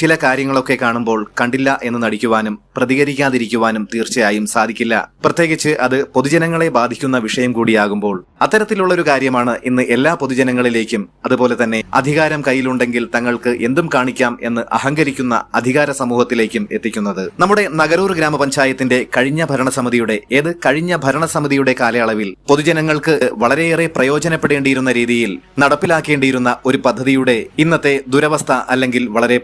ചില കാര്യങ്ങളൊക്കെ കാണുമ്പോൾ കണ്ടില്ല എന്ന് നടിക്കുവാനും പ്രതികരിക്കാതിരിക്കുവാനും തീർച്ചയായും സാധിക്കില്ല. പ്രത്യേകിച്ച് അത് പൊതുജനങ്ങളെ ബാധിക്കുന്ന വിഷയം കൂടിയാകുമ്പോൾ അത്തരത്തിലുള്ള ഒരു കാര്യമാണ് ഇന്ന് എല്ലാ പൊതുജനങ്ങളിലേക്കും അതുപോലെ തന്നെ അധികാരം കയ്യിലുണ്ടെങ്കിൽ തങ്ങൾക്ക് എന്തും കാണിക്കാം എന്ന് അഹങ്കരിക്കുന്ന അധികാര സമൂഹത്തിലേക്കും എത്തിക്കുന്നത്. നമ്മുടെ നഗരൂർ ഗ്രാമപഞ്ചായത്തിന്റെ കഴിഞ്ഞ ഭരണസമിതിയുടെ ഏത് കഴിഞ്ഞ ഭരണസമിതിയുടെ കാലയളവിൽ പൊതുജനങ്ങൾക്ക് വളരെയേറെ പ്രയോജനപ്പെടേണ്ടിയിരുന്ന രീതിയിൽ നടപ്പിലാക്കേണ്ടിയിരുന്ന ഒരു പദ്ധതിയുടെ ഇന്നത്തെ ദുരവസ്ഥ അല്ലെങ്കിൽ വളരെ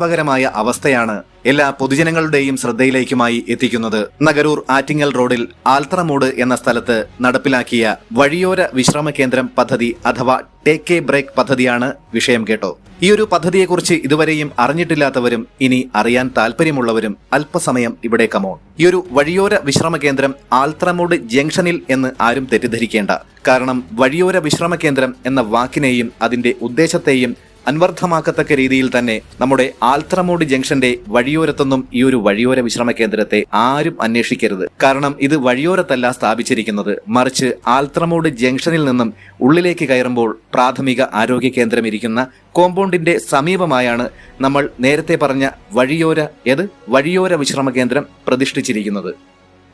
പരിതാപകരമായ അവസ്ഥയാണ് എല്ലാ പൊതുജനങ്ങളുടെയും ശ്രദ്ധയിലേക്കുമായി എത്തിക്കുന്നത് നഗരൂർ ആറ്റിങ്ങൽ റോഡിൽ ആൽത്രമൂട് എന്ന സ്ഥലത്ത് നടപ്പിലാക്കിയ വഴിയോര വിശ്രമ കേന്ദ്രം പദ്ധതി അഥവാ ടേക്ക് എ ബ്രേക്ക് പദ്ധതിയാണ് വിഷയം കേട്ടോ. ഈ ഒരു പദ്ധതിയെക്കുറിച്ച് ഇതുവരെയും അറിഞ്ഞിട്ടില്ലാത്തവരും ഇനി അറിയാൻ താല്പര്യമുള്ളവരും അല്പസമയം ഇവിടെ കമോൺ ഈ ഒരു വഴിയോര വിശ്രമ കേന്ദ്രം ആൽത്രമൂട് ജംഗ്ഷനിൽ എന്ന് ആരും തെറ്റിദ്ധരിക്കേണ്ട. കാരണം വഴിയോര വിശ്രമ കേന്ദ്രം എന്ന വാക്കിനെയും അതിന്റെ ഉദ്ദേശത്തെയും അൻവർത്ഥമാക്കത്തക്ക രീതിയിൽ തന്നെ നമ്മുടെ ആൽത്രമോഡ് ജംഗ്ഷന്റെ വഴിയോരത്തൊന്നും ഈ ഒരു വഴിയോര വിശ്രമ കേന്ദ്രത്തെ ആരും അന്വേഷിക്കരുത്. കാരണം ഇത് വഴിയോരത്തല്ല സ്ഥാപിച്ചിരിക്കുന്നത്. മറിച്ച് ആൽത്രമോഡ് ജംഗ്ഷനിൽ നിന്നും ഉള്ളിലേക്ക് കയറുമ്പോൾ പ്രാഥമിക ആരോഗ്യ കേന്ദ്രം ഇരിക്കുന്ന കോമ്പൗണ്ടിന്റെ സമീപമായാണ് നമ്മൾ നേരത്തെ പറഞ്ഞ വഴിയോര ഏത്? വഴിയോര വിശ്രമ കേന്ദ്രം പ്രതിഷ്ഠിച്ചിരിക്കുന്നത്.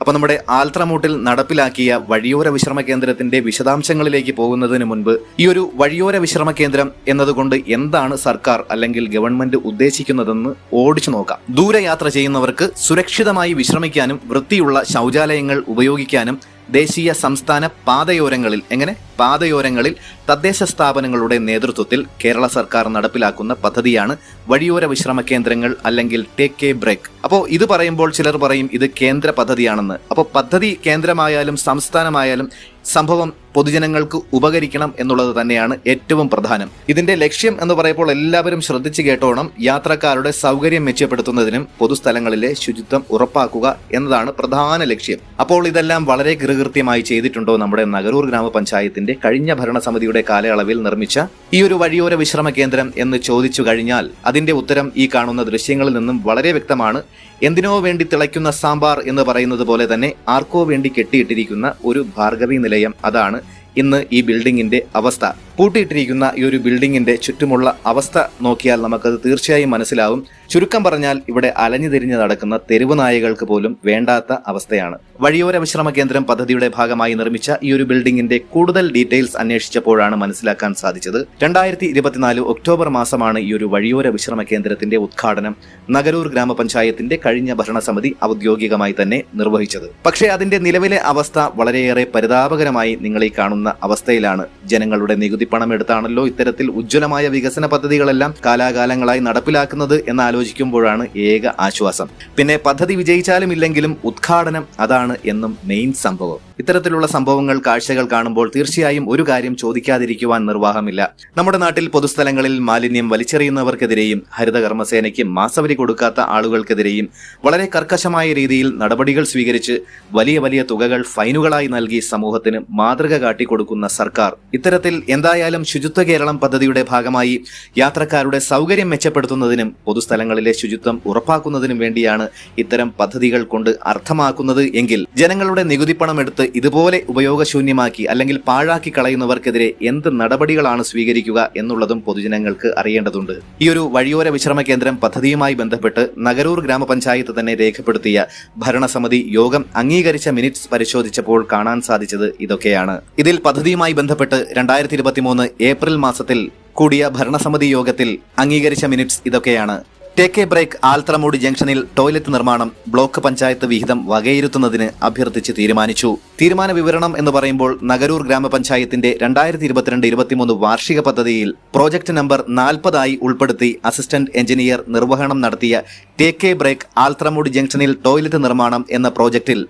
അപ്പൊ നമ്മുടെ ആൽത്രമൂട്ടിൽ നടപ്പിലാക്കിയ വഴിയോര വിശ്രമ കേന്ദ്രത്തിന്റെ വിശദാംശങ്ങളിലേക്ക് പോകുന്നതിന് മുൻപ് ഈ ഒരു വഴിയോര വിശ്രമ കേന്ദ്രം എന്നതുകൊണ്ട് എന്താണ് സർക്കാർ അല്ലെങ്കിൽ ഗവൺമെന്റ് ഉദ്ദേശിക്കുന്നതെന്ന് ഓടിച്ചു നോക്കാം. ദൂരയാത്ര ചെയ്യുന്നവർക്ക് സുരക്ഷിതമായി വിശ്രമിക്കാനും വൃത്തിയുള്ള ശൗചാലയങ്ങൾ ഉപയോഗിക്കാനും ദേശീയ സംസ്ഥാന പാതയോരങ്ങളിൽ എങ്ങനെ പാതയോരങ്ങളിൽ തദ്ദേശ സ്ഥാപനങ്ങളുടെ നേതൃത്വത്തിൽ കേരള സർക്കാർ നടപ്പിലാക്കുന്ന പദ്ധതിയാണ് വഴിയോര വിശ്രമ കേന്ദ്രങ്ങൾ അല്ലെങ്കിൽ ടേക്ക് എ ബ്രേക്ക് അപ്പോൾ ഇത് പറയുമ്പോൾ ചിലർ പറയും ഇത് കേന്ദ്ര പദ്ധതിയാണെന്ന്. അപ്പോൾ പദ്ധതി കേന്ദ്രമായാലും സംസ്ഥാനമായാലും സംഭവം പൊതുജനങ്ങൾക്ക് ഉപകരിക്കണം എന്നുള്ളത് തന്നെയാണ് ഏറ്റവും പ്രധാനം. ഇതിന്റെ ലക്ഷ്യം എന്ന് പറയുമ്പോൾ എല്ലാവരും ശ്രദ്ധിച്ചു കേട്ടോണം യാത്രക്കാരുടെ സൗകര്യം മെച്ചപ്പെടുത്തുന്നതിനും പൊതുസ്ഥലങ്ങളിലെ ശുചിത്വം ഉറപ്പാക്കുക എന്നതാണ് പ്രധാന ലക്ഷ്യം. അപ്പോൾ ഇതെല്ലാം വളരെ കൃകൃത്യമായി ചെയ്തിട്ടുണ്ടോ നമ്മുടെ നഗരൂർ ഗ്രാമപഞ്ചായത്തിന്റെ കഴിഞ്ഞ ഭരണസമിതിയുടെ കാലയളവിൽ നിർമ്മിച്ച ഈ ഒരു വഴിയോര വിശ്രമ കേന്ദ്രം എന്ന് ചോദിച്ചു കഴിഞ്ഞാൽ അതിന്റെ ഉത്തരം ഈ കാണുന്ന ദൃശ്യങ്ങളിൽ നിന്നും വളരെ വ്യക്തമാണ്. എന്തിനോ വേണ്ടി തിളയ്ക്കുന്ന സാമ്പാർ എന്ന് പറയുന്നത് പോലെ തന്നെ ആർക്കോ വേണ്ടി കെട്ടിയിട്ടിരിക്കുന്ന ഒരു ഭാർഗവി നിലയം അതാണ് ഇന്ന് ഈ ബിൽഡിങ്ങിന്റെ അവസ്ഥ. പൂട്ടിയിട്ടിരിക്കുന്ന ഈ ഒരു ബിൽഡിങ്ങിന്റെ ചുറ്റുമുള്ള അവസ്ഥ നോക്കിയാൽ നമുക്കത് തീർച്ചയായും മനസ്സിലാവും. ചുരുക്കം പറഞ്ഞാൽ ഇവിടെ അലഞ്ഞു തിരിഞ്ഞ് നടക്കുന്ന തെരുവ് നായകൾക്ക് പോലും വേണ്ടാത്ത അവസ്ഥയാണ്. വഴിയോര വിശ്രമ കേന്ദ്രം പദ്ധതിയുടെ ഭാഗമായി നിർമ്മിച്ച ഈ ഒരു ബിൽഡിങ്ങിന്റെ കൂടുതൽ ഡീറ്റെയിൽസ് അന്വേഷിച്ചപ്പോഴാണ് മനസ്സിലാക്കാൻ സാധിച്ചത്. രണ്ടായിരത്തി ഇരുപത്തിനാല് ഒക്ടോബർ മാസമാണ് ഈ ഒരു വഴിയോര വിശ്രമ കേന്ദ്രത്തിന്റെ ഉദ്ഘാടനം നഗരൂർ ഗ്രാമപഞ്ചായത്തിന്റെ കഴിഞ്ഞ ഭരണസമിതി ഔദ്യോഗികമായി തന്നെ നിർവഹിച്ചത്. പക്ഷേ അതിന്റെ നിലവിലെ അവസ്ഥ വളരെയേറെ പരിതാപകരമായി നിങ്ങൾ ഈ കാണുന്ന അവസ്ഥയിലാണ് ജനങ്ങളുടെ നികുതി പണം എടുത്താണല്ലോ ഇത്തരത്തിൽ ഉജ്ജ്വലമായ വികസന പദ്ധതികളെല്ലാം കാലാകാലങ്ങളായി നടപ്പിലാക്കുന്നത് എന്ന് ആലോചിക്കുമ്പോഴാണ് ഏക ആശ്വാസം. പിന്നെ പദ്ധതി വിജയിച്ചാലും ഇല്ലെങ്കിലും ഉദ്ഘാടനം അതാണ് എന്നും മെയിൻ സംഭവം. ഇത്തരത്തിലുള്ള സംഭവങ്ങൾ കാഴ്ചകൾ കാണുമ്പോൾ തീർച്ചയായും ഒരു കാര്യം ചോദിക്കാതിരിക്കുവാൻ നിർവാഹമില്ല. നമ്മുടെ നാട്ടിൽ പൊതുസ്ഥലങ്ങളിൽ മാലിന്യം വലിച്ചെറിയുന്നവർക്കെതിരെയും ഹരിതകർമ്മസേനയ്ക്ക് മാസവരി കൊടുക്കാത്ത ആളുകൾക്കെതിരെയും വളരെ കർക്കശമായ രീതിയിൽ നടപടികൾ സ്വീകരിച്ച് വലിയ വലിയ തുകകൾ ഫൈനുകളായി നൽകി സമൂഹത്തിന് മാതൃക കാട്ടിക്കൊടുക്കുന്ന സർക്കാർ ഇത്തരത്തിൽ എന്തായാലും ശുചിത്വ കേരളം പദ്ധതിയുടെ ഭാഗമായി യാത്രക്കാരുടെ സൗകര്യം മെച്ചപ്പെടുത്തുന്നതിനും പൊതുസ്ഥലങ്ങളിലെ ശുചിത്വം ഉറപ്പാക്കുന്നതിനും വേണ്ടിയാണ് ഇത്തരം പദ്ധതികൾ കൊണ്ട് അർത്ഥമാക്കുന്നത് എങ്കിൽ ജനങ്ങളുടെ നികുതിപ്പണം എടുത്ത് ഇതുപോലെ ഉപയോഗശൂന്യമാക്കി അല്ലെങ്കിൽ പാഴാക്കി കളയുന്നവർക്കെതിരെ എന്ത് നടപടികളാണ് സ്വീകരിക്കുക എന്നുള്ളതും പൊതുജനങ്ങൾക്ക് അറിയേണ്ടതുണ്ട്. ഈ ഒരു വഴിയോര വിശ്രമ കേന്ദ്രം പദ്ധതിയുമായി ബന്ധപ്പെട്ട് നഗരൂർ ഗ്രാമപഞ്ചായത്ത് തന്നെ രേഖപ്പെടുത്തിയ ഭരണസമിതി യോഗം അംഗീകരിച്ച മിനിറ്റ്സ് പരിശോധിച്ചപ്പോൾ കാണാൻ സാധിച്ചത് ഇതൊക്കെയാണ്. ഇതിൽ പദ്ധതിയുമായി ബന്ധപ്പെട്ട് രണ്ടായിരത്തി ഇരുപത്തിമൂന്ന് ഏപ്രിൽ മാസത്തിൽ കൂടിയ ഭരണസമിതി യോഗത്തിൽ അംഗീകരിച്ച മിനിറ്റ്സ് ഇതൊക്കെയാണ്. ടേക്ക് എ ബ്രേക്ക് ആൽത്രമൂട് ജംഗ്ഷനിൽ ടോയ്ലറ്റ് നിർമ്മാണം ബ്ലോക്ക് പഞ്ചായത്ത് വിഹിതം വകയിരുത്തുന്നതിന് അഭ്യർത്ഥിച്ച് തീരുമാനിച്ചു. തീരുമാന വിവരണം എന്ന് പറയുമ്പോൾ നഗരൂർ ഗ്രാമപഞ്ചായത്തിന്റെ രണ്ടായിരത്തി ഇരുപത്തിരണ്ട് ഇരുപത്തിമൂന്ന് വാർഷിക പദ്ധതിയിൽ പ്രോജക്ട് നമ്പർ നാൽപ്പതായി ഉൾപ്പെടുത്തി അസിസ്റ്റന്റ് എഞ്ചിനീയർ നിർവഹണം നടത്തിയ ടേക്ക് ബ്രേക്ക് ആൽത്രമൂട് ജംഗ്ഷനിൽ ടോയ്ലറ്റ് നിർമ്മാണം എന്ന പ്രോജക്റ്റിൽ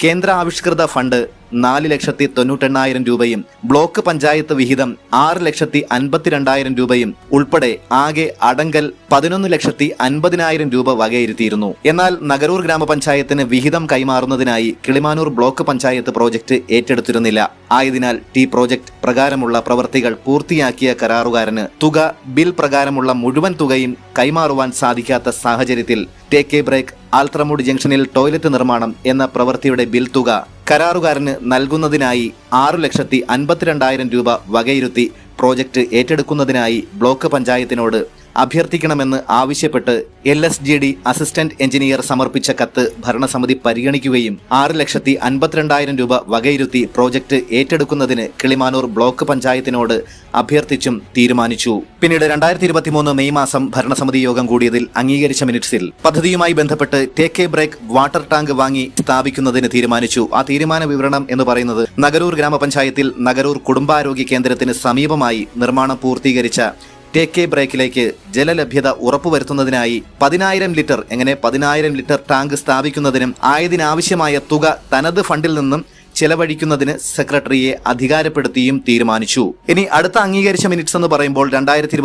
കേന്ദ്ര ആവിഷ്കൃത ഫണ്ട് നാല് ലക്ഷത്തി തൊണ്ണൂറ്റെണ്ണായിരം രൂപയും ബ്ലോക്ക് പഞ്ചായത്ത് വിഹിതം ആറ് ലക്ഷത്തി അൻപത്തിരണ്ടായിരം രൂപയും ഉൾപ്പെടെ ആകെ അടങ്കൽ പതിനൊന്ന് ലക്ഷത്തി അൻപതിനായിരം രൂപ വകയിരുത്തിയിരുന്നു. എന്നാൽ നഗരൂർ ഗ്രാമപഞ്ചായത്തിന് വിഹിതം കൈമാറുന്നതിനായി കിളിമാനൂർ ബ്ലോക്ക് പഞ്ചായത്ത് പ്രോജക്റ്റ് ഏറ്റെടുത്തിരുന്നില്ല. ആയതിനാൽ ടി പ്രോജക്റ്റ് പ്രകാരമുള്ള പ്രവൃത്തികൾ പൂർത്തിയാക്കിയ കരാറുകാരന് തുക ബിൽ പ്രകാരമുള്ള മുഴുവൻ തുകയും കൈമാറുവാൻ സാധിക്കാത്ത സാഹചര്യത്തിൽ ടേക്ക് എ ബ്രേക്ക് ആൽത്രമൂട് ജംഗ്ഷനിൽ ടോയ്ലറ്റ് നിർമ്മാണം എന്ന പ്രവൃത്തിയുടെ ബിൽ തുക കരാറുകാരന് നൽകുന്നതിനായി ആറു ലക്ഷത്തി അൻപത്തിരണ്ടായിരം രൂപ വകയിരുത്തി പ്രോജക്റ്റ് ഏറ്റെടുക്കുന്നതിനായി ബ്ലോക്ക് പഞ്ചായത്തിനോട് അഭ്യർത്ഥിക്കണമെന്ന് ആവശ്യപ്പെട്ട് L S G D assistant engineer സമർപ്പിച്ച കത്ത് ഭരണസമിതി പരിഗണിക്കുകയും ആറ് ലക്ഷത്തി അൻപത്തിരണ്ടായിരം രൂപ വകയിരുത്തി പ്രോജക്ട് ഏറ്റെടുക്കുന്നതിന് കിളിമാനൂർ ബ്ലോക്ക് പഞ്ചായത്തിനോട് അഭ്യർത്ഥിച്ചും തീരുമാനിച്ചു. പിന്നീട് രണ്ടായിരത്തി ഇരുപത്തിമൂന്ന് മെയ് മാസം ഭരണസമിതി യോഗം കൂടിയതിൽ അംഗീകരിച്ച മിനിറ്റ്സിൽ പദ്ധതിയുമായി ബന്ധപ്പെട്ട് take a break water tank വാങ്ങി സ്ഥാപിക്കുന്നതിന് തീരുമാനിച്ചു. ആ തീരുമാന വിവരണം എന്ന് പറയുന്നത് നഗരൂർ ഗ്രാമപഞ്ചായത്തിൽ നഗരൂർ കുടുംബാരോഗ്യ കേന്ദ്രത്തിന് സമീപമായി നിർമ്മാണം പൂർത്തീകരിച്ച ടേക്ക് എ ബ്രേക്കിലേക്ക് ജലലഭ്യത ഉറപ്പുവരുത്തുന്നതിനായി പതിനായിരം ലിറ്റർ എങ്ങനെ പതിനായിരം ലിറ്റർ ടാങ്ക് സ്ഥാപിക്കുന്നതിനും ആയതിനാവശ്യമായ തുക തനത് ഫണ്ടിൽ നിന്നും ചെലവഴിക്കുന്നതിന് സെക്രട്ടറിയെ അധികാരപ്പെടുത്തിയും തീരുമാനിച്ചു. ഇനി അടുത്ത അംഗീകരിച്ച മിനിറ്റ്സ് എന്ന് പറയുമ്പോൾ രണ്ടായിരത്തി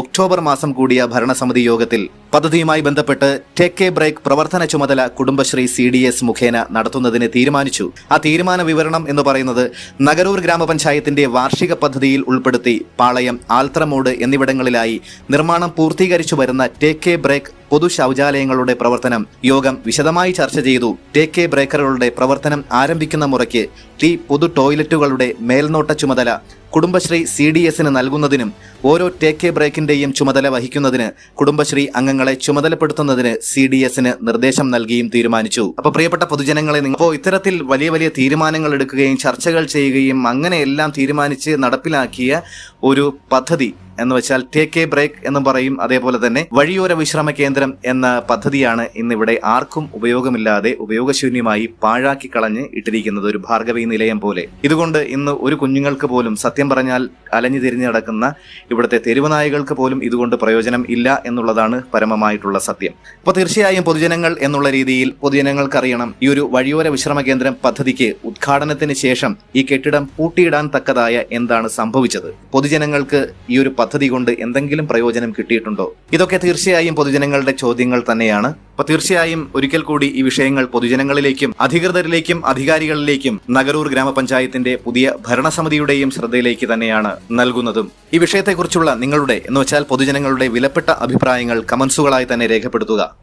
ഒക്ടോബർ മാസം കൂടിയ ഭരണസമിതി യോഗത്തിൽ പദ്ധതിയുമായി ബന്ധപ്പെട്ട് ടേക്ക് എ ബ്രേക്ക് പ്രവർത്തന ചുമതല കുടുംബശ്രീ സി ഡി എസ് മുഖേന നടത്തുന്നതിന് തീരുമാനിച്ചു. ആ തീരുമാന വിവരണം എന്ന് പറയുന്നത് നഗരൂർ ഗ്രാമപഞ്ചായത്തിന്റെ വാർഷിക പദ്ധതിയിൽ ഉൾപ്പെടുത്തി പാളയം ആൽത്രമോട് എന്നിവിടങ്ങളിലായി നിർമ്മാണം പൂർത്തീകരിച്ചു വരുന്ന ടേക്ക് എ ബ്രേക്ക് പൊതു ശൗചാലയങ്ങളുടെ പ്രവർത്തനം യോഗം വിശദമായി ചർച്ച ചെയ്തു. ടേക്ക് എ ബ്രേക്കറുകളുടെ പ്രവർത്തനം ആരംഭിക്കുന്ന മുറയ്ക്ക് ടി പൊതു ടോയ്ലറ്റുകളുടെ മേൽനോട്ട ചുമതല കുടുംബശ്രീ സി ഡി എസിന് നൽകുന്നതിനും ഓരോ ടേക്ക് എ ബ്രേക്കിന്റെയും ചുമതല വഹിക്കുന്നതിന് കുടുംബശ്രീ അംഗങ്ങളെ ചുമതലപ്പെടുത്തുന്നതിന് സി ഡി എസിന് നിർദ്ദേശം നൽകിയും തീരുമാനിച്ചു. അപ്പൊ പ്രിയപ്പെട്ട പൊതുജനങ്ങളെ അപ്പോൾ ഇത്തരത്തിൽ വലിയ വലിയ തീരുമാനങ്ങൾ എടുക്കുകയും ചർച്ചകൾ ചെയ്യുകയും അങ്ങനെയെല്ലാം തീരുമാനിച്ച് നടപ്പിലാക്കിയ ഒരു പദ്ധതി എന്ന് വെച്ചാൽ ടേക്ക് എ ബ്രേക്ക് എന്ന് പറയും. അതേപോലെ തന്നെ വഴിയോര വിശ്രമ കേന്ദ്രം എന്ന പദ്ധതിയാണ് ഇന്നിവിടെ ആർക്കും ഉപയോഗമില്ലാതെ ഉപയോഗശൂന്യമായി പാഴാക്കി കളഞ്ഞ് ഇട്ടിരിക്കുന്നത് ഒരു ഭാർഗവി നിലയം പോലെ. ഇതുകൊണ്ട് ഇന്ന് ഒരു കുഞ്ഞുങ്ങൾക്ക് പോലും സത്യം പറഞ്ഞാൽ അലഞ്ഞു തിരിഞ്ഞു നടക്കുന്ന ഇവിടുത്തെ തെരുവുനായകൾക്ക് പോലും ഇതുകൊണ്ട് പ്രയോജനം ഇല്ല എന്നുള്ളതാണ് പരമമായിട്ടുള്ള സത്യം. അപ്പോൾ തീർച്ചയായും പൊതുജനങ്ങൾ എന്നുള്ള രീതിയിൽ പൊതുജനങ്ങൾക്കറിയണം. ഈ ഒരു വഴിയോര വിശ്രമ കേന്ദ്രം പദ്ധതിക്ക് ഉദ്ഘാടനത്തിന് ശേഷം ഈ കെട്ടിടം പൂട്ടിയിടാൻ തക്കതായ എന്താണ് സംഭവിച്ചത്? പൊതുജനങ്ങൾക്ക് ഈ ഒരു പദ്ധതി കൊണ്ട് എന്തെങ്കിലും പ്രയോജനം കിട്ടിയിട്ടുണ്ടോ? ഇതൊക്കെ തീർച്ചയായും പൊതുജനങ്ങളുടെ ചോദ്യങ്ങൾ തന്നെയാണ്. അപ്പൊ തീർച്ചയായും ഒരിക്കൽ കൂടി ഈ വിഷയങ്ങൾ പൊതുജനങ്ങളിലേക്കും അധികൃതരിലേക്കും അധികാരികളിലേക്കും നഗരൂർ ഗ്രാമപഞ്ചായത്തിന്റെ പുതിയ ഭരണസമിതിയുടെയും ശ്രദ്ധയിലേക്ക് തന്നെയാണ് നൽകുന്നതും. ഈ വിഷയത്തെക്കുറിച്ചുള്ള നിങ്ങളുടെ എന്ന് വെച്ചാൽ പൊതുജനങ്ങളുടെ വിലപ്പെട്ട അഭിപ്രായങ്ങൾ കമന്റ്സുകളായി തന്നെ രേഖപ്പെടുത്തുക.